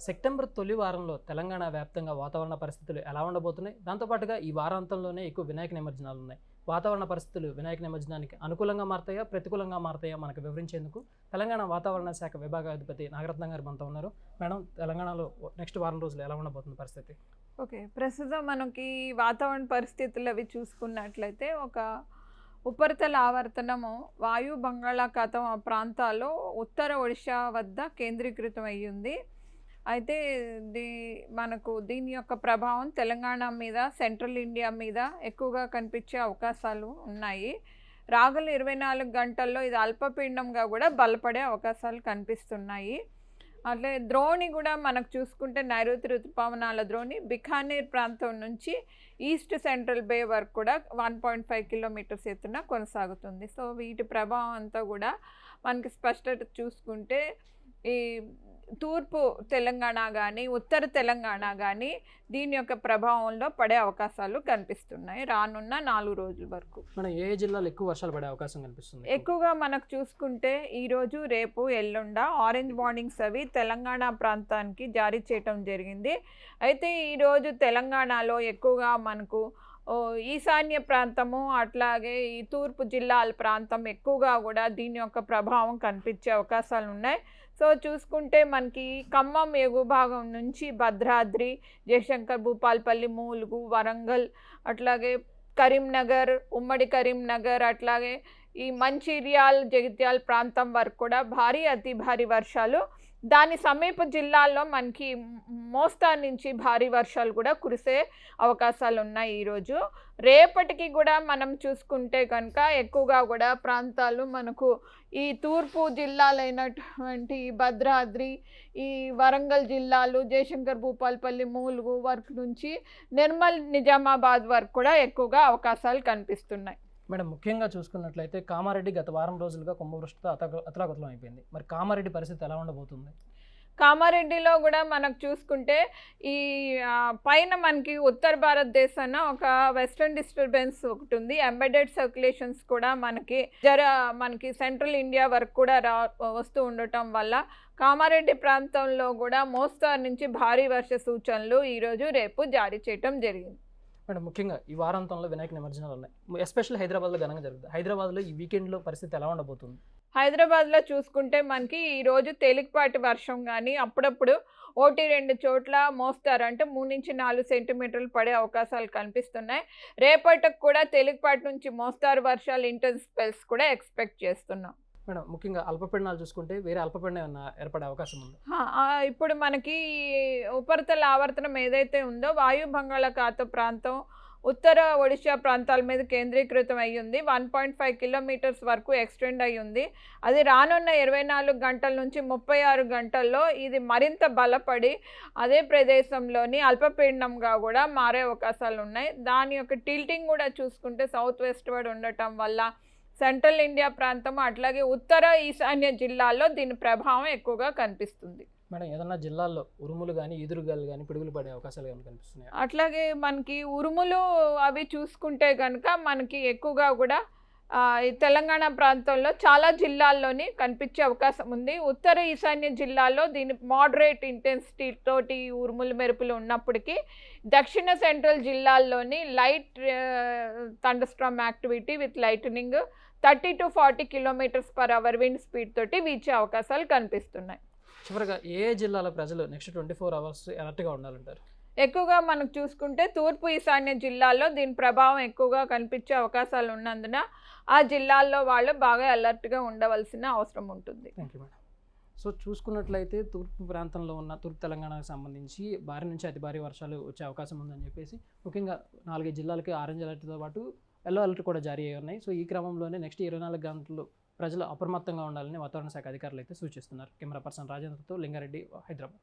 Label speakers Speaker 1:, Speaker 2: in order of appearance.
Speaker 1: September తొలి వారంలో తెలంగాణ వ్యాప్తంగా వాతావరణ పరిస్థితులు ఎలా ఉండబోతున్నాయి? దాంతోపాటుగా ఈ వారాంతంలోనే ఎక్కువ వినాయక నిమజ్జనాలు ఉన్నాయి. వాతావరణ పరిస్థితులు వినాయక నిమజ్జనానికి అనుకూలంగా మారతాయా? ప్రతికూలంగా మారతాయా? మనకు వివరించేందుకు తెలంగాణ వాతావరణ శాఖ విభాగాధిపతి నాగరత్నం గారు మనతో ఉన్నారు. మేడం తెలంగాణలో నెక్స్ట్ వారం రోజులు ఎలా ఉండబోతుంది పరిస్థితి?
Speaker 2: ఓకే. ప్రస్తుతం మనకి వాతావరణ పరిస్థితులు అవి చూసుకున్నట్లయితే ఒక ఉపరితల ఆవర్తనము వాయు బంగాళాఖాతం ఆ ప్రాంతాల్లో ఉత్తర ఒడిశా వద్ద కేంద్రీకృతం అయ్యింది అయితే దీ మనకు దీని యొక్క ప్రభావం తెలంగాణ మీద సెంట్రల్ ఇండియా మీద ఎక్కువగా కనిపించే అవకాశాలు ఉన్నాయి. రాగల ఇరవై నాలుగు గంటల్లో ఇది అల్పపీండంగా కూడా బలపడే అవకాశాలు కనిపిస్తున్నాయి. అట్లే ద్రోణి కూడా మనకు చూసుకుంటే నైరుతి ఋతుపవనాల ద్రోణి బికానీర్ ప్రాంతం నుంచి ఈస్ట్ సెంట్రల్ బే వరకు కూడా వన్ పాయింట్ ఫైవ్ కిలోమీటర్స్ ఎత్తున కొనసాగుతుంది. సో వీటి ప్రభావం అంతా కూడా మనకి స్పష్టత చూసుకుంటే ఈ తూర్పు తెలంగాణ కానీ ఉత్తర తెలంగాణ కానీ దీని యొక్క ప్రభావంలో పడే అవకాశాలు కనిపిస్తున్నాయి. రానున్న నాలుగు రోజుల వరకు.
Speaker 1: మనం ఏ జిల్లాలో ఎక్కువ వర్షాలు పడే అవకాశం కనిపిస్తుంది?
Speaker 2: ఎక్కువగా మనకు చూసుకుంటే ఈరోజు రేపు ఎల్లుండ ఆరెంజ్ వార్నింగ్స్ అవి తెలంగాణ ప్రాంతానికి జారీ చేయటం జరిగింది. అయితే ఈరోజు తెలంగాణలో ఎక్కువగా మనకు ఈశాన్య ప్రాంతము అట్లాగే ఈ తూర్పు జిల్లాల ప్రాంతం ఎక్కువగా కూడా దీని యొక్క ప్రభావం కనిపించే అవకాశాలు ఉన్నాయి సో చూసుకుంటే మనకి ఖమ్మం ఎగువ భాగం నుంచి భద్రాద్రి జయశంకర్ భూపాల్పల్లి మూలుగు వరంగల్ అట్లాగే కరీంనగర్ ఉమ్మడి కరీంనగర్ అట్లాగే ఈ మంచిర్యాల్ జగిత్యాల ప్రాంతం వరకు కూడా భారీ అతి భారీ వర్షాలు. దాని సమీప జిల్లాల్లో మనకి మోస్తా నుంచి భారీ వర్షాలు కూడా కురిసే అవకాశాలు ఉన్నాయి ఈరోజు. రేపటికి కూడా మనం చూసుకుంటే కనుక ఎక్కువగా కూడా ప్రాంతాలు మనకు ఈ తూర్పు జిల్లాలైనటువంటి భద్రాద్రి ఈ వరంగల్ జిల్లాలు జయశంకర్ భూపాల్పల్లి మూలుగు వరకు నుంచి నిర్మల్ నిజామాబాద్ వరకు కూడా ఎక్కువగా అవకాశాలు కనిపిస్తున్నాయి.
Speaker 1: మేడం ముఖ్యంగా చూసుకున్నట్లయితే కామారెడ్డి గత వారం రోజులుగా కుంభవృష్టితో అత అతలాకుతలం అయిపోయింది. మరి కామారెడ్డి పరిస్థితి ఎలా ఉండబోతుంది?
Speaker 2: కామారెడ్డిలో కూడా మనకు చూసుకుంటే ఈ పైన మనకి ఉత్తర భారతదేశాన ఒక వెస్ట్రన్ డిస్టర్బెన్స్ ఒకటి ఉంది. ఎంబెడెడ్ సర్క్యులేషన్స్ కూడా మనకి జర మనకి సెంట్రల్ ఇండియా వరకు కూడా రా వస్తూ ఉండటం వల్ల కామారెడ్డి ప్రాంతంలో కూడా మోస్తారు నుంచి భారీ వర్ష సూచనలు ఈరోజు రేపు జారీ చేయటం జరిగింది.
Speaker 1: మేడం ముఖ్యంగా ఈ వారాంతంలో వినాయక నిమజ్జనాలు ఉన్నాయి. ఎస్పెషల్ హైదరాబాద్లో ఘనంగా జరుగుతుంది. హైదరాబాద్లో ఈ వీకెండ్లో పరిస్థితి ఎలా ఉండబోతుంది?
Speaker 2: హైదరాబాద్లో చూసుకుంటే మనకి ఈరోజు తేలికపాటి వర్షం కానీ అప్పుడప్పుడు ఒకటి రెండు చోట్ల మోస్తారు. అంటే మూడు నుంచి నాలుగు సెంటీమీటర్లు పడే అవకాశాలు కనిపిస్తున్నాయి. రేపటికి కూడా తేలికపాటి నుంచి మోస్తారు వర్షాలు ఇంటెన్స్ స్పెల్స్ కూడా ఎక్స్పెక్ట్ చేస్తున్నాం.
Speaker 1: మేడం ముఖ్యంగా అల్పపీడనాలు చూసుకుంటే వేరే అల్పపీడనం ఏమన్నా ఏర్పడే అవకాశం ఉంది?
Speaker 2: ఇప్పుడు మనకి ఉపరితల ఆవర్తనం ఏదైతే ఉందో వాయు బంగాళాఖాత ప్రాంతం ఉత్తర ఒడిశా ప్రాంతాల మీద కేంద్రీకృతం అయి ఉంది. వన్ పాయింట్ ఫైవ్ కిలోమీటర్స్ వరకు ఎక్స్టెండ్ అయి ఉంది. అది రానున్న ఇరవై నాలుగు గంటల నుంచి ముప్పై ఆరు గంటల్లో ఇది మరింత బలపడి అదే ప్రదేశంలోని అల్పపీడనంగా కూడా మారే అవకాశాలు ఉన్నాయి. దాని యొక్క టిల్టింగ్ కూడా చూసుకుంటే సౌత్ వెస్ట్ వర్డ్ ఉండటం వల్ల సెంట్రల్ ఇండియా ప్రాంతం అట్లాగే ఉత్తర ఈశాన్య జిల్లాల్లో దీని ప్రభావం ఎక్కువగా కనిపిస్తుంది.
Speaker 1: మేడం ఏదన్నా జిల్లాల్లో ఉరుములు కానీ ఈదురుగాలు కానీ పిడుగులు పడే అవకాశాలు ఏమైనా కనిపిస్తున్నాయి?
Speaker 2: అట్లాగే మనకి ఉరుములు అవి చూసుకుంటే కనుక మనకి ఎక్కువగా కూడా తెలంగాణ ప్రాంతంలో చాలా జిల్లాల్లోని కనిపించే అవకాశం ఉంది. ఉత్తర ఈశాన్య జిల్లాలో దీని మోడరేట్ ఇంటెన్సిటీ తోటి ఉరుములు మెరుపులు ఉన్నప్పటికీ దక్షిణ సెంట్రల్ జిల్లాల్లోని light thunderstorm activity with lightning thirty to forty kilometres per hour wind speed తోటి వీచే అవకాశాలు కనిపిస్తున్నాయి.
Speaker 1: చివరిగా ఏ జిల్లాల ప్రజలు నెక్స్ట్ ట్వంటీ ఫోర్ అవర్స్ అలర్ట్గా ఉండాలంటారు?
Speaker 2: ఎక్కువగా మనం చూసుకుంటే తూర్పు ఈశాన్య జిల్లాల్లో దీని ప్రభావం ఎక్కువగా కనిపించే అవకాశాలు ఉన్నందున ఆ జిల్లాల్లో వాళ్ళు బాగా అలర్ట్గా ఉండవలసిన అవసరం ఉంటుంది.
Speaker 1: సో చూసుకున్నట్లయితే తూర్పు ప్రాంతంలో ఉన్న తూర్పు తెలంగాణకు సంబంధించి భారీ నుంచి అతి భారీ వర్షాలు వచ్చే అవకాశం ఉందని చెప్పేసి ముఖ్యంగా నాలుగైదు జిల్లాలకి ఆరెంజ్ అలర్ట్తో పాటు ఎల్లో అలర్ట్ కూడా జారీ అయ్యి ఉన్నాయి. సో ఈ క్రమంలోనే నెక్స్ట్ ఇరవై నాలుగు గంటలు ప్రజలు అప్రమత్తంగా ఉండాలని వాతావరణ శాఖ అధికారులు అయితే సూచిస్తున్నారు. కెమెరా పర్సన్ రాజేంద్రతో లింగారెడ్డి హైదరాబాద్.